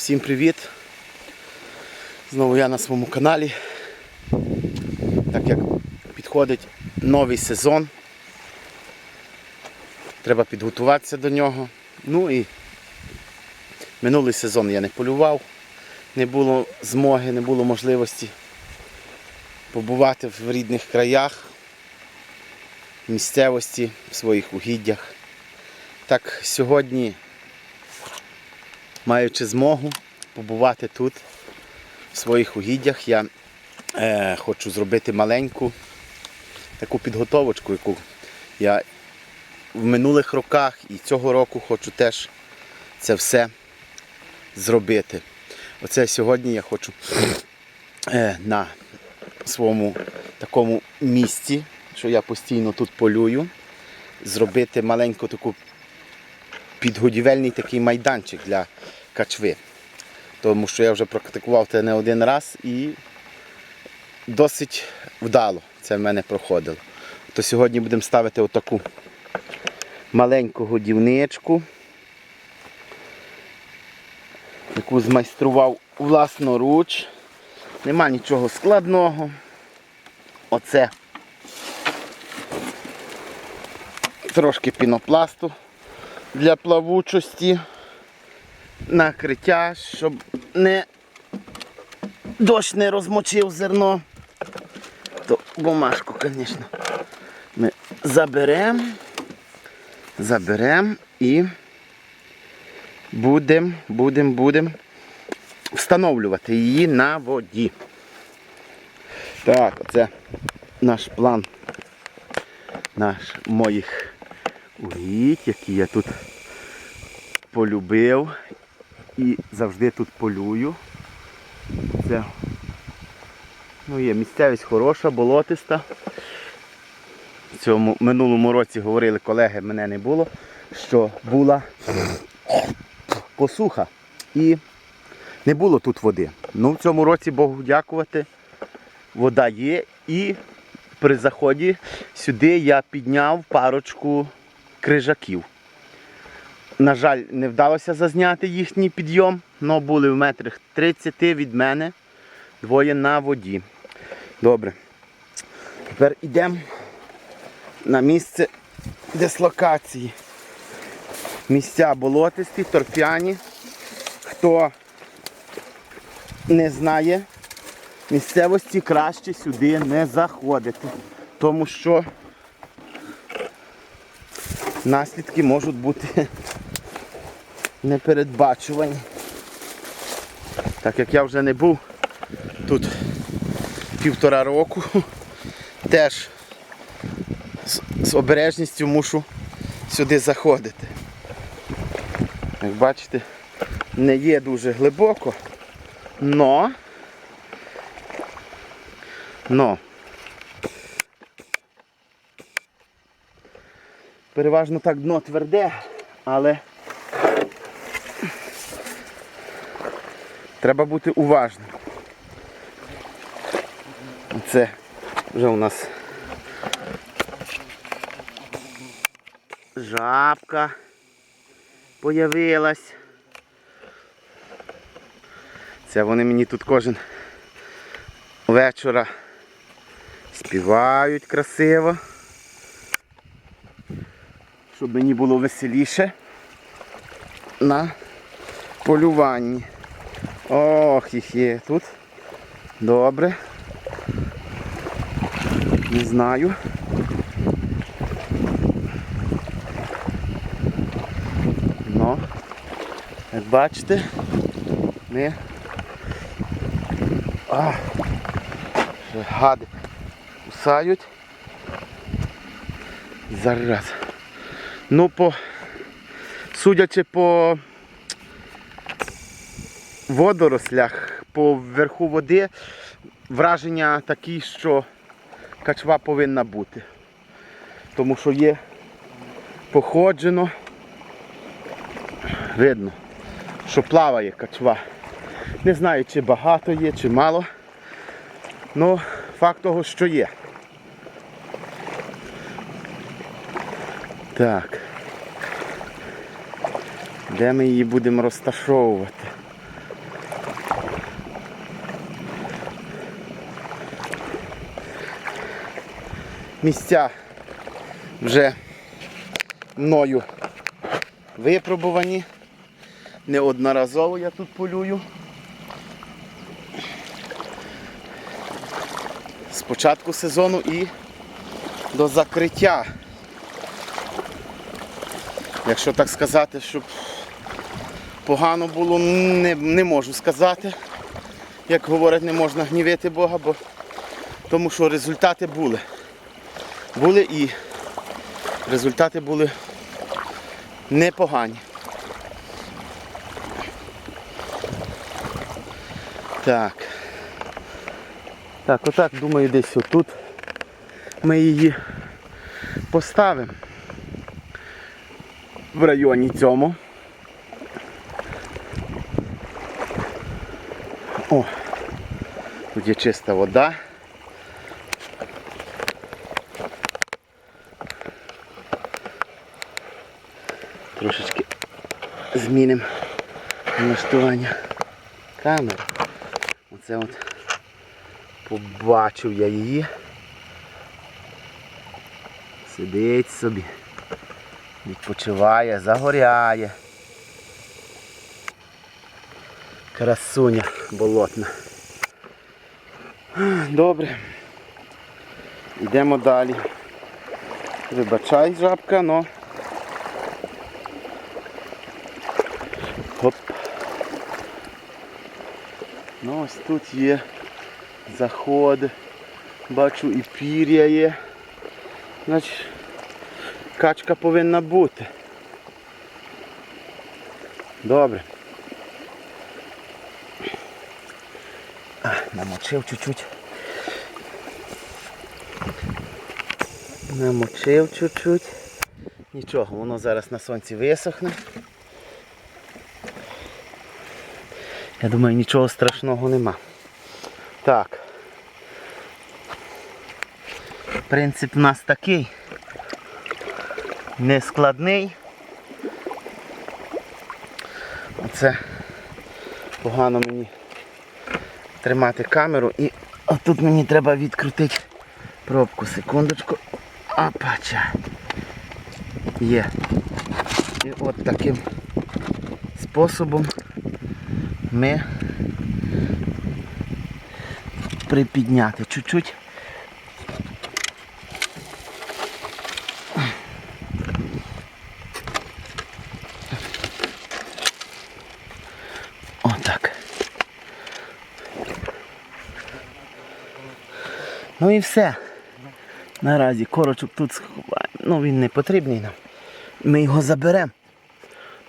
Всім привіт! Знову я на своєму каналі. Так як підходить новий сезон, треба підготуватися до нього. Ну і минулий сезон я не полював, не було змоги, не було можливості побувати в рідних краях, місцевості, в своїх угіддях. Так сьогодні маючи змогу побувати тут, в своїх угіддях, я е, хочу зробити маленьку таку підготовочку, яку я в минулих роках і цього року хочу теж це все зробити. Оце сьогодні я хочу е, на своєму такому місці, що я постійно тут полюю, зробити маленьку таку підгодівельний такий майданчик для качви. Тому що я вже практикував це не один раз і досить вдало це в мене проходило. То сьогодні будемо ставити отаку маленьку годівничку, яку змайстрував власноруч. Нема нічого складного. Оце трошки пінопласту для плавучості, накриття, щоб не дощ не розмочив зерно. То бумажку, звісно, ми заберемо, заберемо і будемо, будемо, будемо встановлювати її на воді. Так, оце наш план наш моїх угідь, які я тут полюбив і завжди тут полюю. Це ну, є місцевість хороша, болотиста. В цьому минулому році говорили колеги, мене не було, що була посуха і не було тут води. Ну в цьому році Богу дякувати, вода є і при заході сюди я підняв парочку крижаків. На жаль, не вдалося зазняти їхній підйом, але були в метрах 30 від мене двоє на воді. Добре. Тепер йдемо на місце дислокації. Місця болотисті, торфяні. Хто не знає місцевості, краще сюди не заходити, тому що наслідки можуть бути непередбачувані. Так як я вже не був тут півтора року, теж з, обережністю мушу сюди заходити. Як бачите, не є дуже глибоко, но, но переважно так дно тверде, але треба бути уважним. Це вже у нас жабка появилась. Це вони мені тут кожен вечора співають красиво щоб мені було веселіше на полюванні. Ох, їх є тут. Добре. Не знаю. Ну, як бачите, ми а, гади кусають. Зараз. Ну, по, судячи по водорослях, по верху води, враження такі, що качва повинна бути. Тому що є походжено, видно, що плаває качва. Не знаю, чи багато є, чи мало. Ну, факт того, що є. Так. Де ми її будемо розташовувати? Місця вже мною випробувані. Неодноразово я тут полюю. З початку сезону і до закриття. Якщо так сказати, щоб погано було, не, не можу сказати. Як говорять, не можна гнівити Бога, бо тому що результати були. Були і результати були непогані. Так. Так, отак, думаю, десь отут ми її поставимо в районі цьому. О, тут є чиста вода. Трошечки змінимо налаштування камери. Оце от побачив я її. Сидить собі. Відпочиває, загоряє. Красуня болотна. Добре. Йдемо далі. Вибачай, жабка, но. Хоп. Ну ось тут є заход. Бачу і пір'я є. Значить, качка повинна бути. Добре. Намочив чуть-чуть. Намочив чуть-чуть. Нічого, воно зараз на сонці висохне. Я думаю, нічого страшного нема. Так. Принцип у нас такий. Нескладний. Оце погано мені тримати камеру і отут мені треба відкрутити пробку. Секундочку. Опача. Є. І от таким способом ми припідняти чуть-чуть. Отак. Ну і все. Наразі корочок тут сховаємо. Ну він не потрібний нам. Ми його заберемо.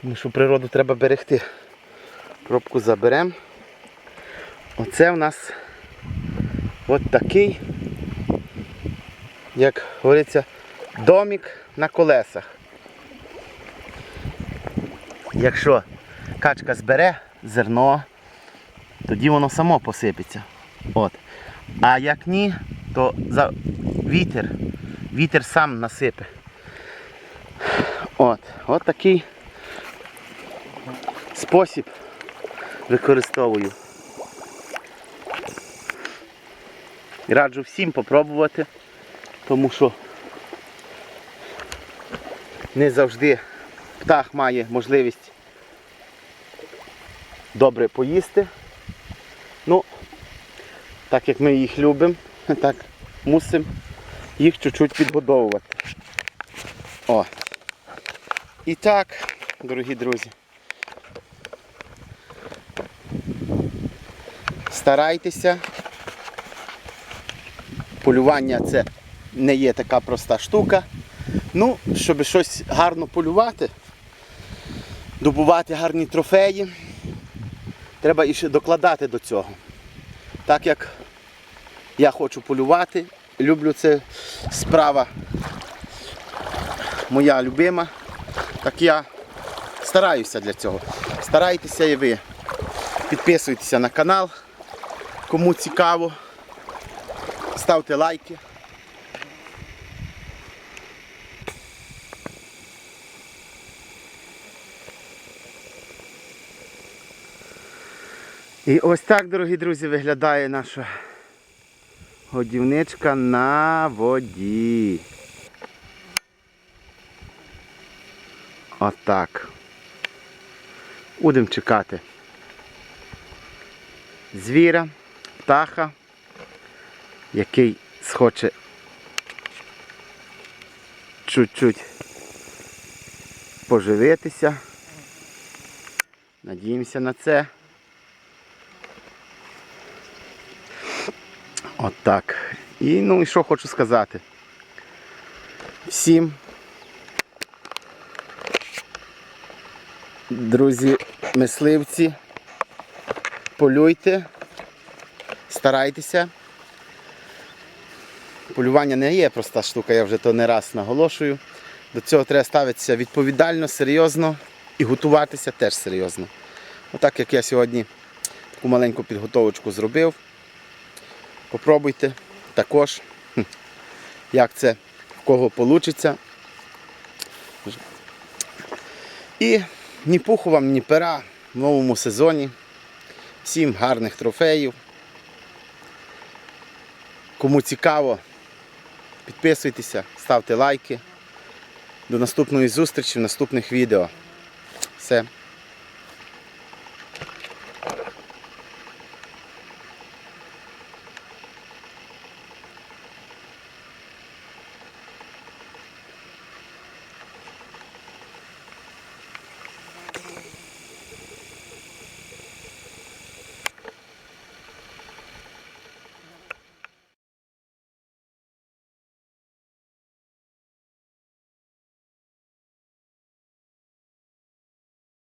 Тому що природу треба берегти. Пробку заберемо. Оце в нас от такий, як говориться, домик на колесах. Якщо качка збере зерно, тоді воно само посипеться. От. А як ні, то за вітер, вітер сам насипе. От, от такий спосіб використовую. Раджу всім попробувати, тому що не завжди птах має можливість добре поїсти. Ну, так як ми їх любимо, так мусимо їх чуть-чуть підгодовувати. О. І так, дорогі друзі. Старайтеся. Полювання це не є така проста штука. Ну, щоб щось гарно полювати, добувати гарні трофеї, треба і ще докладати до цього. Так як я хочу полювати, люблю це справа моя любима, так я стараюся для цього. Старайтеся і ви. Підписуйтеся на канал, кому цікаво. Ставте лайки. І ось так, дорогі друзі, виглядає наша Годівничка на воді. Отак. Будемо чекати. Звіра, птаха, який схоче чуть-чуть поживитися. Надіємося на це. Отак. І ну і що хочу сказати. Всім. Друзі, мисливці, полюйте, старайтеся. Полювання не є проста штука, я вже то не раз наголошую. До цього треба ставитися відповідально, серйозно і готуватися теж серйозно. Отак як я сьогодні таку маленьку підготовочку зробив. Попробуйте також, як це в кого вийде. І ні пуху вам, ні пера в новому сезоні. Всім гарних трофеїв. Кому цікаво, підписуйтеся, ставте лайки. До наступної зустрічі в наступних відео. Все.